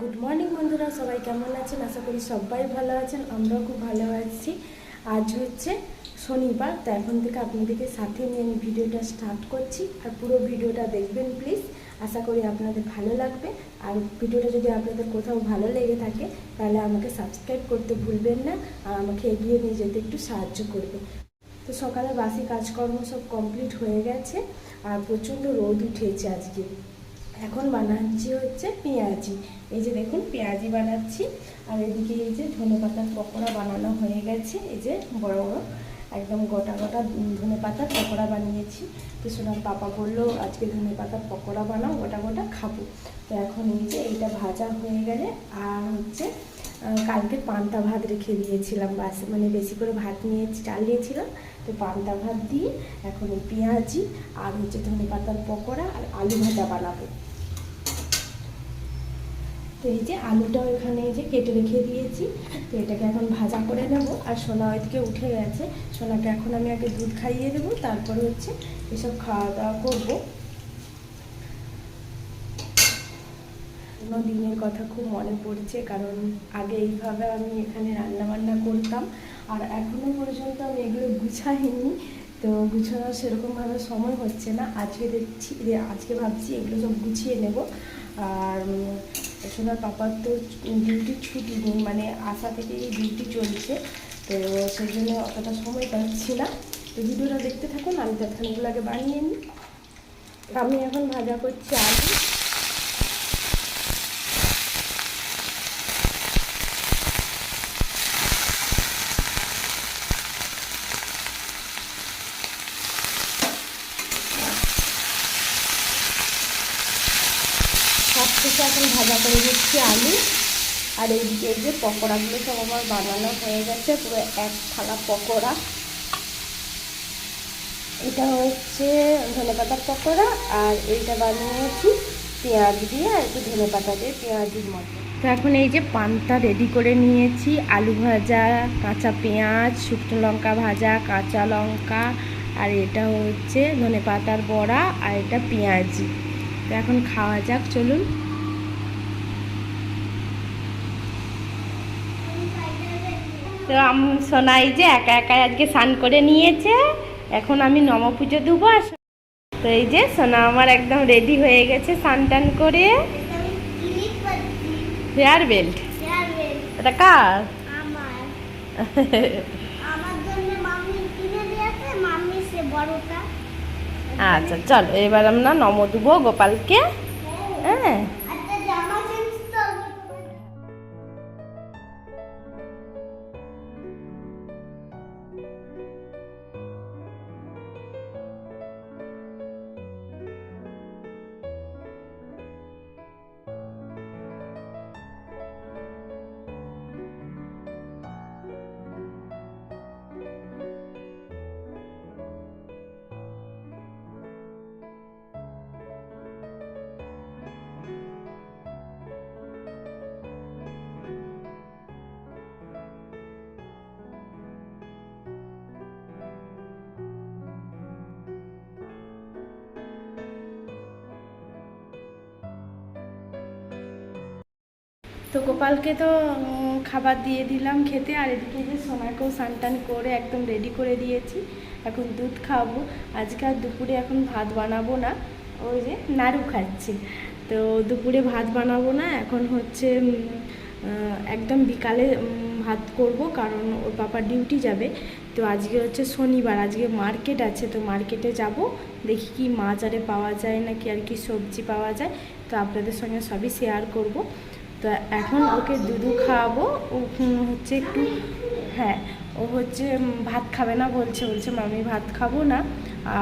Good morning বন্ধুরা। সবাই কেমন আছেন? আশা করি সবাই ভালো আছেন। আমরাও খুব ভালো আছি। আজ হচ্ছে শনিবার, তো এখন থেকে আপনাদেরকে সাথে নিয়ে আমি ভিডিওটা স্টার্ট করছি। আর পুরো ভিডিওটা দেখবেন প্লিজ আশা করি আপনাদের ভালো লাগবে। আর ভিডিওটা যদি আপনাদের কোথাও ভালো লেগে থাকে, তাহলে আমাকে সাবস্ক্রাইব করতে ভুলবেন না। আর আমাকে এগিয়ে নিয়ে যেতে একটু সাহায্য করবে। তো সকালে বাসি কাজকর্ম সব কমপ্লিট হয়ে গেছে। আর প্রচণ্ড রোদ উঠেছে আজকে। এখন বানাচ্ছি হচ্ছে পেঁয়াজি। এই যে দেখুন, পেঁয়াজি বানাচ্ছি। আর এদিকে এই যে ধনে পাতার পকোড়া বানানো হয়ে গেছে। এই যে বড় বড়, একদম গোটা গোটা ধনে পাতার পকোড়া বানিয়েছি। তো সোনার পাপা বলল, আজকে ধনে পাতার পকোড়া বানাও, গোটা গোটা খাব। তো এখন এই যে এইটা ভাজা হয়ে গেলে আর হচ্ছে কালকে পান্তা ভাত রেখে দিয়েছিলাম। বাস মানে বেশি করে ভাত নিয়ে চাল নিয়েছিলাম। তো পান্তা ভাত দিয়ে এখন পেঁয়াজি আর হচ্ছে ধনে পাতার পকোড়া আর আলু ভাজা বানাবো। তো এই যে আলুটাও এখানে এই যে কেটে রেখে দিয়েছি, তো এটাকে এখন ভাজা করে নেব। আর সোনা ওইদিকে উঠে গেছে। সোনাকে এখন আমি আগে দুধ খাইয়ে দেবো, তারপরে হচ্ছে এসব খাওয়া দাওয়া করব। দিনের কথা খুব মনে পড়ছে, কারণ আগে এইভাবে আমি এখানে রান্না বান্না করতাম, আর এখনও পর্যন্ত আমি এগুলো গুছাইনি। তো গুছানোর সেরকমভাবে সময় হচ্ছে না। আজকে দেখছি, আজকে ভাবছি এগুলো সব গুছিয়ে নেব। আর সোনার পাপার তো ডিউটি ছুটি নেই মানে আসা থেকেই ডিউটি চলছে। তো সেই জন্য অতটা সময় পাচ্ছি না। তো ভিডিওটা দেখতে থাকুন, আমি এগুলো আগে বানিয়ে নিই। আমি এখন ভাজা করছি আলু সব থেকে এখন ভাজা করে নিচ্ছি আলু। আর এইদিকে এই যে পকোড়াগুলো সব আমার বানানো হয়ে গেছে, পুরো এক থালা পকোড়া। এটা হচ্ছে ধনে পাতার পকোড়া, আর এইটা বানিয়েছি পেঁয়াজ দিয়ে, আর একটু ধনে পাতা দিয়ে পেঁয়াজের মতো। তো এখন এই যে পান্তা রেডি করে নিয়েছি, আলু ভাজা, কাঁচা পেঁয়াজ, শুকনো লঙ্কা ভাজা, কাঁচা লঙ্কা, আর এটা হচ্ছে ধনে পাতার বড়া, আর এটা পেঁয়াজি। তো এখন খাওয়া যাক, চলুন। তো আমি সোনাই যে একা একা আজকে স্নান করে নিয়েছে, এখন আমি নম পুজো দেবো তো এই যে সোনা আমার একদম রেডি হয়ে গেছে স্নান টান করে। হেয়ার বেল্ট এটা কার? আচ্ছা চলো, এবার আমরা নম দেবো গোপালকে। হ্যাঁ। তো গোপালকে তো খাবার দিয়ে দিলাম খেতে, আর এদিকে যে সোনাকেও সানটান করে একদম রেডি করে দিয়েছি। এখন দুধ খাওয়াবো আজকে আর দুপুরে এখন ভাত বানাবো না। ওই যে নাড়ু খাচ্ছি। তো দুপুরে ভাত বানাবো না, এখন হচ্ছে একদম বিকালে ভাত করব, কারণ ওর পাপা ডিউটি যাবে। তো আজকে হচ্ছে শনিবার, আজকে মার্কেট আছে, তো মার্কেটে যাব। দেখি কি মাছ আরে পাওয়া যায় নাকি, আর কি সবজি পাওয়া যায়। তো আপনাদের সঙ্গে সবই শেয়ার করব। তো এখন ওকে দুধু খাওয়াবো। ও হচ্ছে একটু হ্যাঁ ও হচ্ছে ভাত খাবে না বলছে বলছে, মামি, ভাত খাব না।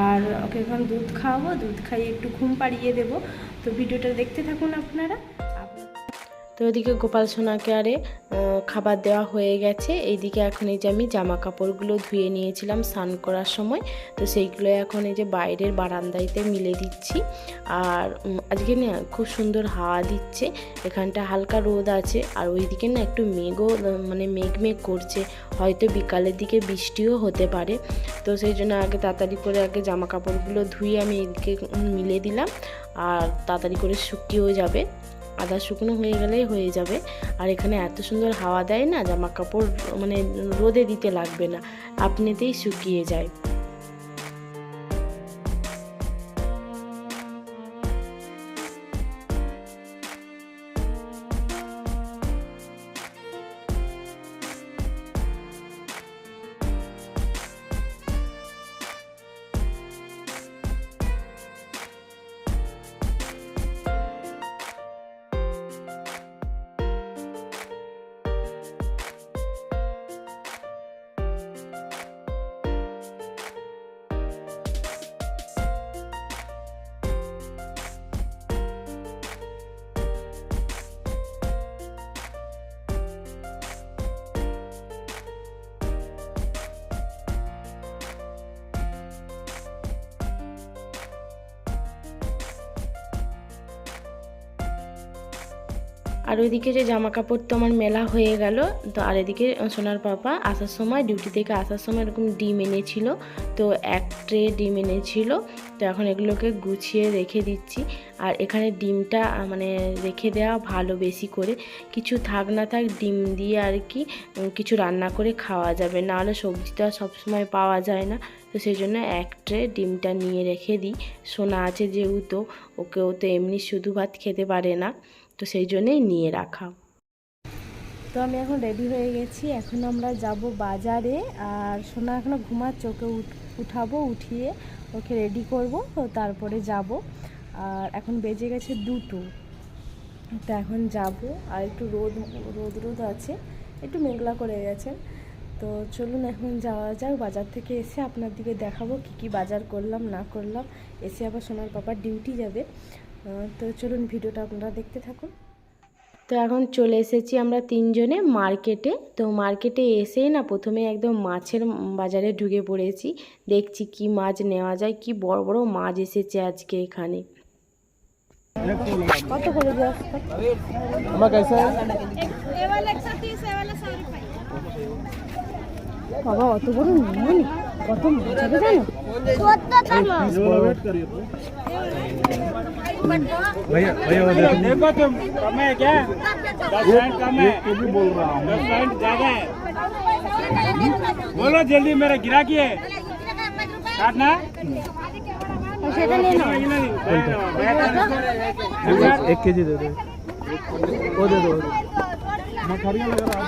আর ওকে এখন দুধ খাওয়াবো। দুধ খাইয়ে একটু ঘুম পাড়িয়ে দেবো। তো ভিডিওটা দেখতে থাকুন আপনারা। তো ওদিকে গোপাল সোনাকে আরে খাবার দেওয়া হয়ে গেছে। এইদিকে এখন এই যে আমি জামা কাপড়গুলো ধুয়ে নিয়েছিলাম স্নান করার সময়। তো সেইগুলো এখন এই যে বাইরের বারান্দাইতে মিলে দিচ্ছি। আর আজকে না খুব সুন্দর হাওয়া দিচ্ছে। এখানটা হালকা রোদ আছে। আর ওইদিকে না একটু মেঘও মানে মেঘ মেঘ করছে। হয়তো বিকালের দিকে বৃষ্টিও হতে পারে। তো সেই জন্য আগে তাড়াতাড়ি করে আগে জামা কাপড়গুলো ধুয়ে আমি এদিকে মিলে দিলাম। আর তাড়াতাড়ি করে শুকিয়েও যাবে। আদা শুকনো হয়ে গেলেই হয়ে যাবে। আর এখানে এত সুন্দর হাওয়া দেয় না জামা কাপড় মানে রোদে দিতে লাগবে না। আপনিতেই শুকিয়ে যায়। আর ওইদিকে যে জামা কাপড় তো আমার মেলা হয়ে গেল, তো আর এদিকে সোনার পাপা আসার সময় ডিউটি থেকে আসার সময় এরকম ডিম এনেছিল, তো এক ট্রে ডিম এনেছিল, তো এখন এগুলোকে গুছিয়ে রেখে দিচ্ছি। আর এখানে ডিমটা মানে রেখে দেওয়া ভালো বেশি করে, কিছু থাক না থাক ডিম দিয়ে আর কি কিছু রান্না করে খাওয়া যাবে, নাহলে সবজিটা সবসময় পাওয়া যায় না, তো সেই জন্য এক ট্রে ডিমটা নিয়ে রেখে দিই। সোনা আছে যেহেতু, ওকেও তো এমনি শুধু ভাত খেতে পারে না। তো সেই জন্যেই নিয়ে রাখা। তো আমি এখন রেডি হয়ে গেছি। এখন আমরা যাব বাজারে আর সোনা এখনও ঘুমাচ্ছে, ওকে উঠ- উঠাবো, উঠিয়ে ওকে রেডি করব, তো তারপরে যাব। আর এখন বেজে গেছে দুটো। তো এখন যাব। আর একটু রোদ রোদ রোদ আছে, একটু মেঘলা করে গেছে। তো চলুন এখন যাওয়া যাক। বাজার থেকে এসে আপনার দিকে দেখাবো কি কি বাজার করলাম, না করলাম। এসে আবার সোনার পাপার ডিউটি যাবে। তো চলুন ভিডিওটা আপনারা দেখতে থাকুন। তো এখন চলে এসেছি আমরা তিনজনে মার্কেটে। তো মার্কেটে এসেই না প্রথমে একদম মাছের বাজারে ঢুকে পড়েছি। দেখছি কি মাছ নেওয়া যায় কি বড় বড় মাছ এসেছে আজকে এখানে। কত বাবা অত বড় কত মাছ? জানো भैया देखो तुम कम है क्या दस पॉइंट कम है भी बोल रहा हूँ दस पॉइंट ज़्यादा है बोलो जल्दी मेरा गिरा की है काटना? एक के जी दे। दो दे दो मैं लग रहा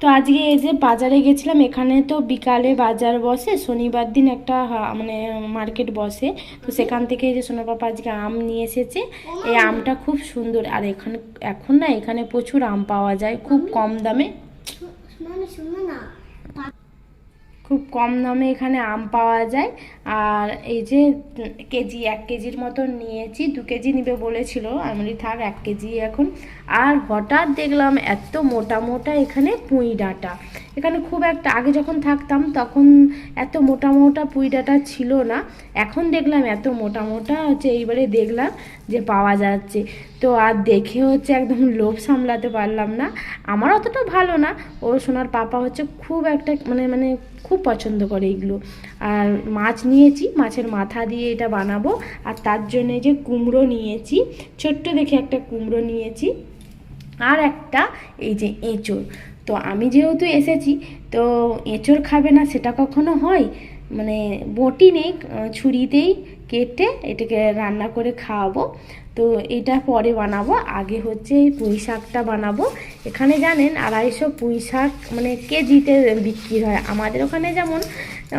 তো আজকে এই যে বাজারে গেছিলাম এখানে তো বিকালে বাজার বসে শনিবার দিন একটা মানে মার্কেট বসে। তো সেখান থেকে এই যে সোনার পাপা আজকে আম নিয়ে এসেছে। এই আমটা খুব সুন্দর। আর এখানে এখন না এখানে প্রচুর আম পাওয়া যায় খুব কম দামে। মানে খুব কম দামে এখানে আম পাওয়া যায়। আর এই যে কেজি এক কেজির মতন নিয়েছি দু কেজি নিবে বলেছিল। আমি থাক এক কেজি এখন। আর হঠাৎ দেখলাম এত মোটা মোটা এখানে পুঁই ডাঁটা। এখানে খুব একটা, আগে যখন থাকতাম তখন এত মোটা মোটা পুঁই ডাঁটা ছিল না, এখন দেখলাম এত মোটা মোটা হচ্ছে এইবারে দেখলাম যে পাওয়া যাচ্ছে। তো আর দেখে হচ্ছে একদম লোভ সামলাতে পারলাম না, আমার অতটা ভালো না। ও সোনার পাপা হচ্ছে খুব একটা মানে মানে খুব পছন্দ করে এগুলো। আর মাছ নিয়েছি, মাছের মাথা দিয়ে এটা বানাবো। আর তার জন্যে যে কুমড়ো নিয়েছি, ছোট্ট দেখে একটা কুমড়ো নিয়েছি। আর একটা এই যে এঁচড়। তো আমি যেহেতু এসেছি, তো এঁচড় খাবে না সেটা কখনো হয়? মানে বটি নেই ছুরিতেই কেটে এটাকে রান্না করে খাওয়াবো। তো এটা পরে বানাবো। আগে হচ্ছে এই পুঁই শাকটা বানাবো। এখানে জানেন আড়াইশো পুঁই শাক মানে কেজিতে বিক্রি হয়। আমাদের ওখানে যেমন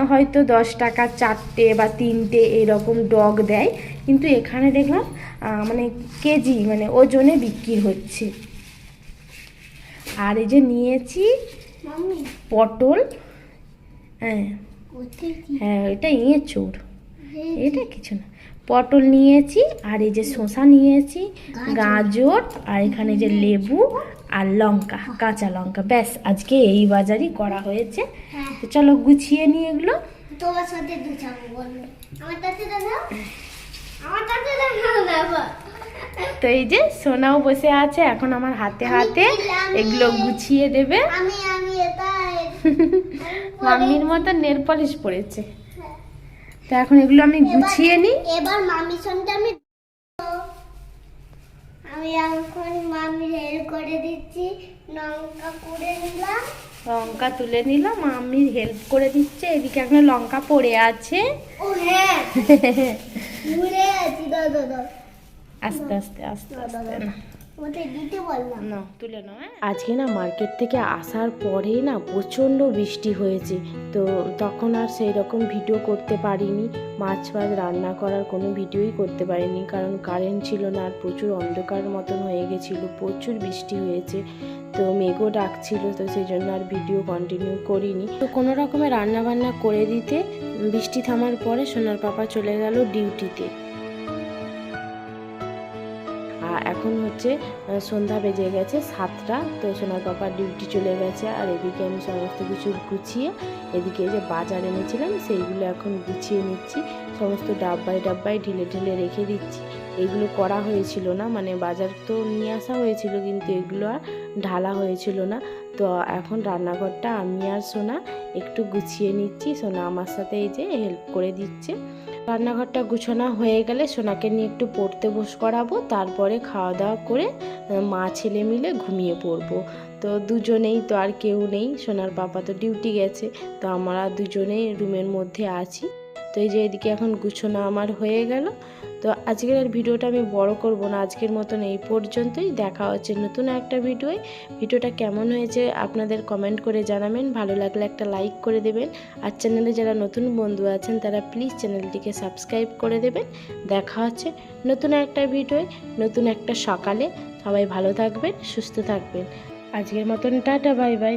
হয়তো দশ টাকা চারটে বা তিনটে এরকম ডগ দেয়। কিন্তু এখানে দেখলাম মানে কেজি মানে ওজনে বিক্রি হচ্ছে। আর এই যে নিয়েছি পটল। হ্যাঁ। হ্যাঁ এটা এঁচড় এটা কিছু না। পটল নিয়েছি আর এই যে শসা নিয়েছি গাজর। আর এখানে যে লেবু আর লঙ্কা কাঁচা লঙ্কা। ব্যাস আজকে এই বাজারই করা হয়েছে। হ্যাঁ। তো চলো গুছিয়ে নিয়ে এগুলো। তোমার সাথে আমার আমার তো এই যে সোনাও বসে আছে এখন আমার হাতে হাতে এগুলো গুছিয়ে দেবে। মাম্মির মতো নেল পলিশ পড়েছে তো এখন এগুলো আমি গুছিয়ে নিই এবার মামির সঙ্গে আমি আমি এখন হেল্প করে দিচ্ছি। লঙ্কা করে নিলাম। লঙ্কা তুলে নিলাম। হেল্প করে দিচ্ছে। এদিকে এখন লঙ্কা পড়ে আছে। ও হ্যাঁ ভুলে আছি। দাদা দাদা। আস্তে আস্তে আস্তে আস্তে। না হ্যাঁ? আজকে না মার্কেট থেকে আসার পরেই না প্রচণ্ড বৃষ্টি হয়েছে। তো তখন আর সেই রকম ভিডিও করতে পারিনি। মাছ ফাছ রান্না করার কোনো ভিডিওই করতে পারিনি। কারণ কারেন্ট ছিল না আর প্রচুর অন্ধকার মতন হয়ে গেছিল। প্রচুর বৃষ্টি হয়েছে। তো মেঘও ডাকছিল তো সেই জন্য আর ভিডিও কন্টিনিউ করিনি। তো কোনো রকমে রান্না বান্না করে দিতে বৃষ্টি থামার পরে সোনার পাপা চলে গেল ডিউটিতে এখন হচ্ছে সন্ধ্যা বেজে গেছে, সাতটা। তো সোনার পাপার ডিউটি চলে গেছে, আর এদিকে আমি সমস্ত কিছু গুছিয়ে, এদিকে যে বাজার এনেছিলাম, সেইগুলো এখন গুছিয়ে নিচ্ছি। সমস্ত ডাব্বায় ডাব্বায় ঢিলে ঢিলে রেখে দিচ্ছি। এগুলো করা হয়েছিল না মানে বাজার তো নিয়ে আসা হয়েছিল, কিন্তু এগুলো আর ঢালা হয়েছিল না। তো এখন রান্নাঘরটা আমি আর সোনা একটু গুছিয়ে নিচ্ছি। সোনা আমার সাথে এই যে হেল্প করে দিচ্ছে। রান্নাঘরটা গুছানো হয়ে গেলে সোনাকে নিয়ে একটু পড়তে বস করাবো, তারপরে খাওয়া দাওয়া করে মা ছেলে মিলে ঘুমিয়ে পড়ব। তো দুজনেই তো আর কেউ নেই, সোনার পাপা তো ডিউটি গেছে, তো আমরা দুজনেই রুমের মধ্যে আছি। তো এই যে এদিকে এখন গুছানো আমার হয়ে গেল তো আজকের আর ভিডিওটা আমি বড় করব না। আজকের মতন এই পর্যন্তই। দেখা হচ্ছে নতুন একটা ভিডিওয়। ভিডিওটা কেমন হয়েছে আপনাদের কমেন্ট করে জানাবেন। ভালো লাগলে একটা লাইক করে দেবেন। আর চ্যানেলে যারা নতুন বন্ধু আছেন, তারা প্লিজ চ্যানেলটিকে সাবস্ক্রাইব করে দেবেন। দেখা হচ্ছে নতুন একটা ভিডিওয়, নতুন একটা সকালে। সবাই ভালো থাকবেন, সুস্থ থাকবেন। আজকের মতন টাটা বাই বাই